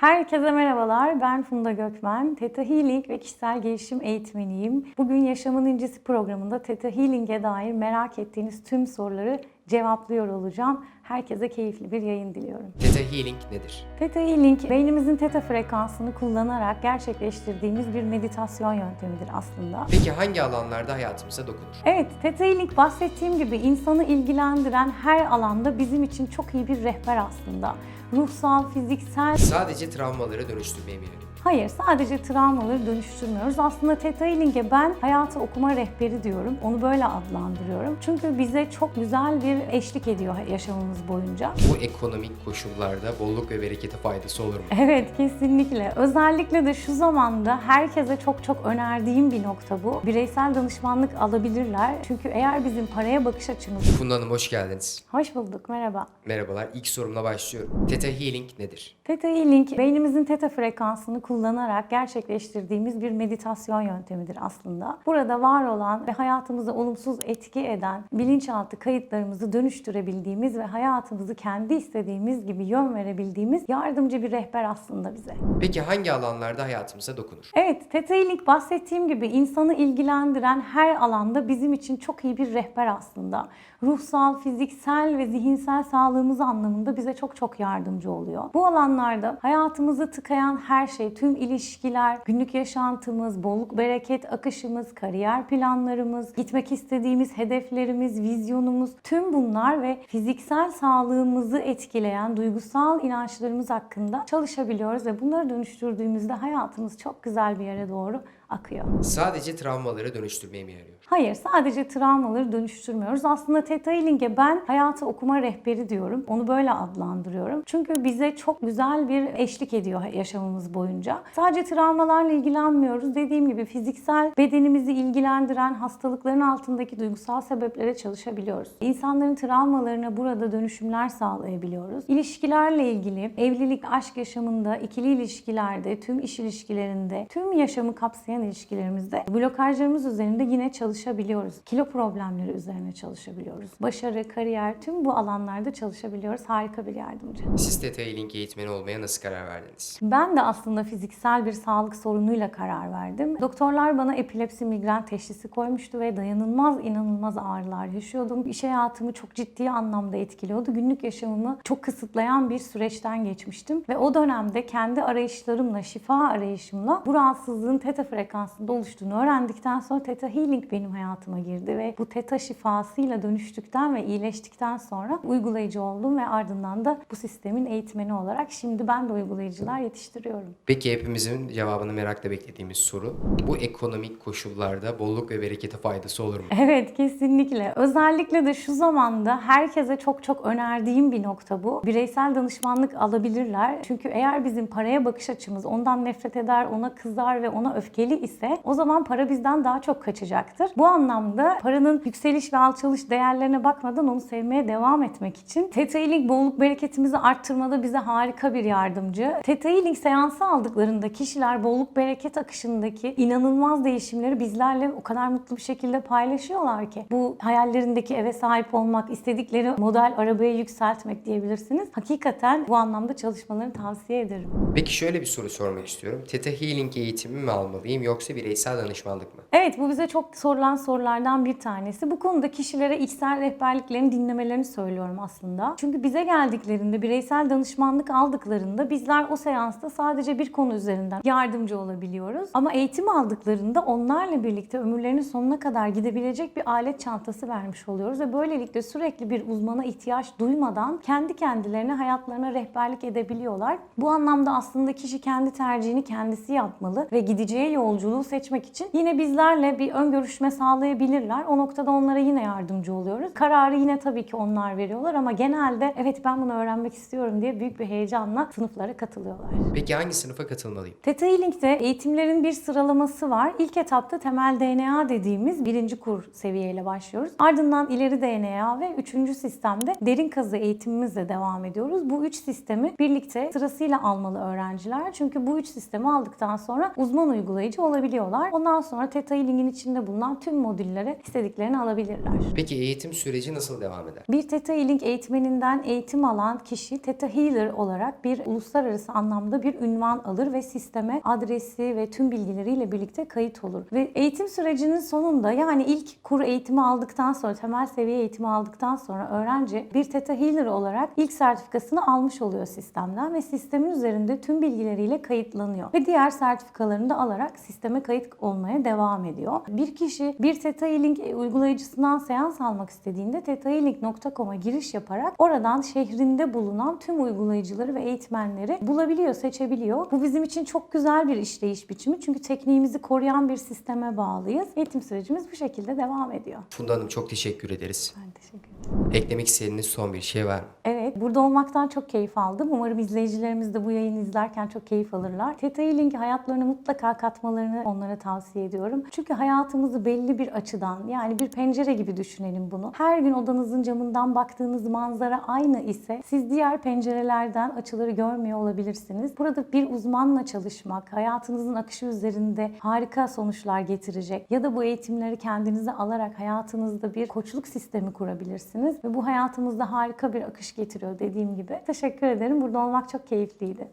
Herkese merhabalar. Ben Funda Gökmen. Theta Healing ve kişisel gelişim eğitmeniyim. Bugün Yaşamın İncisi programında Theta Healing'e dair merak ettiğiniz tüm soruları cevaplıyor olacağım. Herkese keyifli bir yayın diliyorum. Theta Healing nedir? Theta Healing, beynimizin theta frekansını kullanarak gerçekleştirdiğimiz bir meditasyon yöntemidir aslında. Peki hangi alanlarda hayatımıza dokunur? Evet, Theta Healing bahsettiğim gibi insanı ilgilendiren her alanda bizim için çok iyi bir rehber aslında. Ruhsal, fiziksel, Sadece travmaları dönüştürmeye mi yönelik? Hayır, sadece travmaları dönüştürmüyoruz. Aslında Theta Healing'e ben hayatı okuma rehberi diyorum. Onu böyle adlandırıyorum. Çünkü bize çok güzel bir eşlik ediyor yaşamımız boyunca. Bu ekonomik koşullarda bolluk ve berekete faydası olur mu? Evet, kesinlikle. Özellikle de şu zamanda herkese çok çok önerdiğim bir nokta bu. Bireysel danışmanlık alabilirler. Çünkü eğer bizim paraya bakış açımız... Funda Hanım hoş geldiniz. Hoş bulduk, merhaba. Merhabalar. İlk sorumla başlıyorum. Theta Healing nedir? Theta Healing, beynimizin theta frekansını kullanarak gerçekleştirdiğimiz bir meditasyon yöntemidir aslında. Burada var olan ve hayatımıza olumsuz etki eden bilinçaltı kayıtlarımızı dönüştürebildiğimiz ve hayatımızı kendi istediğimiz gibi yön verebildiğimiz yardımcı bir rehber aslında bize. Peki hangi alanlarda hayatımıza dokunur? Evet, Theta Healing bahsettiğim gibi insanı ilgilendiren her alanda bizim için çok iyi bir rehber aslında. Ruhsal, fiziksel ve zihinsel sağlığımız anlamında bize çok çok yardımcı oluyor. Bu alanlarda hayatımızı tıkayan her şey, tüm ilişkiler, günlük yaşantımız, bolluk bereket akışımız, kariyer planlarımız, gitmek istediğimiz hedeflerimiz, vizyonumuz, tüm bunlar ve fiziksel sağlığımızı etkileyen duygusal inançlarımız hakkında çalışabiliyoruz ve bunları dönüştürdüğümüzde hayatımız çok güzel bir yere doğru akıyor. Sadece travmaları dönüştürmeye mi yarıyor? Hayır, sadece travmaları dönüştürmüyoruz. Aslında Theta Healing'e ben hayatı okuma rehberi diyorum. Onu böyle adlandırıyorum. Çünkü bize çok güzel bir eşlik ediyor yaşamımız boyunca. Sadece travmalarla ilgilenmiyoruz. Dediğim gibi fiziksel bedenimizi ilgilendiren hastalıkların altındaki duygusal sebeplere çalışabiliyoruz. İnsanların travmalarına burada dönüşümler sağlayabiliyoruz. İlişkilerle ilgili evlilik, aşk yaşamında, ikili ilişkilerde, tüm iş ilişkilerinde, tüm yaşamı kapsayan ilişkilerimizde blokajlarımız üzerinde yine çalışabiliyoruz. Kilo problemleri üzerine çalışabiliyoruz. Başarı, kariyer tüm bu alanlarda çalışabiliyoruz. Harika bir yardımcı. Siz Theta Healing eğitmeni olmaya nasıl karar verdiniz? Ben de aslında fiziksel bir sağlık sorunuyla karar verdim. Doktorlar bana epilepsi migren teşhisi koymuştu ve dayanılmaz inanılmaz ağrılar yaşıyordum. İş hayatımı çok ciddi anlamda etkiliyordu. Günlük yaşamımı çok kısıtlayan bir süreçten geçmiştim ve o dönemde kendi arayışlarımla, şifa arayışımla bu rahatsızlığın teta frekansında oluştuğunu öğrendikten sonra Theta Healing benim hayatıma girdi ve bu teta şifasıyla dönüştükten ve iyileştikten sonra uygulayıcı oldum ve ardından da bu sistemin eğitmeni olarak şimdi ben de uygulayıcılar yetiştiriyorum. Peki hepimizin cevabını merakla beklediğimiz soru. Bu ekonomik koşullarda bolluk ve berekete faydası olur mu? Evet kesinlikle. Özellikle de şu zamanda herkese çok çok önerdiğim bir nokta bu. Bireysel danışmanlık alabilirler. Çünkü eğer bizim paraya bakış açımız ondan nefret eder, ona kızar ve ona öfkeli ise o zaman para bizden daha çok kaçacaktır. Bu anlamda paranın yükseliş ve alçalış değerlerine bakmadan onu sevmeye devam etmek için Theta Healing bolluk bereketimizi arttırmada bize harika bir yardımcı. Theta Healing seansı aldıklarında kişiler bolluk bereket akışındaki inanılmaz değişimleri bizlerle o kadar mutlu bir şekilde paylaşıyorlar ki. Bu hayallerindeki eve sahip olmak, istedikleri model arabaya yükseltmek diyebilirsiniz. Hakikaten bu anlamda çalışmalarını tavsiye ederim. Peki şöyle bir soru sormak istiyorum. Theta Healing eğitimi mi almalıyım yoksa bireysel danışmanlık mı? Evet bu bize çok sorulan sorulardan bir tanesi. Bu konuda kişilere içsel rehberliklerini dinlemelerini söylüyorum aslında. Çünkü bize geldiklerinde bireysel danışmanlık aldıklarında bizler o seansta sadece bir konu üzerinden yardımcı olabiliyoruz. Ama eğitim aldıklarında onlarla birlikte ömürlerinin sonuna kadar gidebilecek bir alet çantası vermiş oluyoruz ve böylelikle sürekli bir uzmana ihtiyaç duymadan kendi kendilerine hayatlarına rehberlik edebiliyorlar. Bu anlamda aslında kişi kendi tercihini kendisi yapmalı ve gideceği yolculuğu seçmek için yine bizlerle bir ön görüşme sağlayabilirler. O noktada onlara yine yardımcı oluyoruz. Kararı yine tabii ki onlar veriyorlar ama genelde evet ben bunu öğrenmek istiyorum diye büyük bir heyecanla sınıflara katılıyorlar. Peki hangi sınıfa katılmalıyım? Theta Healing'de eğitimlerin bir sıralaması var. İlk etapta temel DNA dediğimiz birinci kur seviyeyle başlıyoruz. Ardından ileri DNA ve üçüncü sistemde derin kazı eğitimimizle devam ediyoruz. Bu üç sistemi birlikte sırasıyla almalı öğrenciler. Çünkü bu üç sistemi aldıktan sonra uzman uygulayıcı olabiliyorlar. Ondan sonra Theta Healing'in içinde bulunan tüm modüllere istediklerini alabilirler. Peki eğitim süreci nasıl devam eder? Bir Theta Healing eğitmeninden eğitim alan kişi Theta Healer olarak bir uluslararası anlamda bir ünvan alır ve sisteme adresi ve tüm bilgileriyle birlikte kayıt olur. Ve eğitim sürecinin sonunda yani ilk kur eğitimi aldıktan sonra, temel seviye eğitimi aldıktan sonra öğrenci bir Theta Healer olarak ilk sertifikasını almış oluyor sistemden ve sistemin üzerinde tüm bilgileriyle kayıtlanıyor. Ve diğer sertifikalarını da alarak sisteme kayıt olmaya devam ediyor. Bir kişi bir Theta Healing uygulayıcısından seans almak istediğinde thetahealing.com'a giriş yaparak oradan şehrinde bulunan tüm uygulayıcıları ve eğitmenleri bulabiliyor, seçebiliyor. Bu bizim için çok güzel bir işleyiş biçimi çünkü tekniğimizi koruyan bir sisteme bağlıyız. Eğitim sürecimiz bu şekilde devam ediyor. Funda Hanım çok teşekkür ederiz. Ben teşekkür ederim. Eklemek istediğiniz son bir şey var mı? Evet, burada olmaktan çok keyif aldım. Umarım izleyicilerimiz de bu yayını izlerken çok keyif alırlar. Theta Healing'i hayatlarına mutlaka katmalarını onlara tavsiye ediyorum. Çünkü hayatımızı belli bir açıdan, yani bir pencere gibi düşünelim bunu. Her gün odanızın camından baktığınız manzara aynı ise siz diğer pencerelerden açıları görmüyor olabilirsiniz. Burada bir uzmanla çalışmak, hayatınızın akışı üzerinde harika sonuçlar getirecek ya da bu eğitimleri kendinize alarak hayatınızda bir koçluk sistemi kurabilirsiniz ve bu hayatımızda harika bir akış getiriyor dediğim gibi. Teşekkür ederim. Burada olmak çok keyifliydi.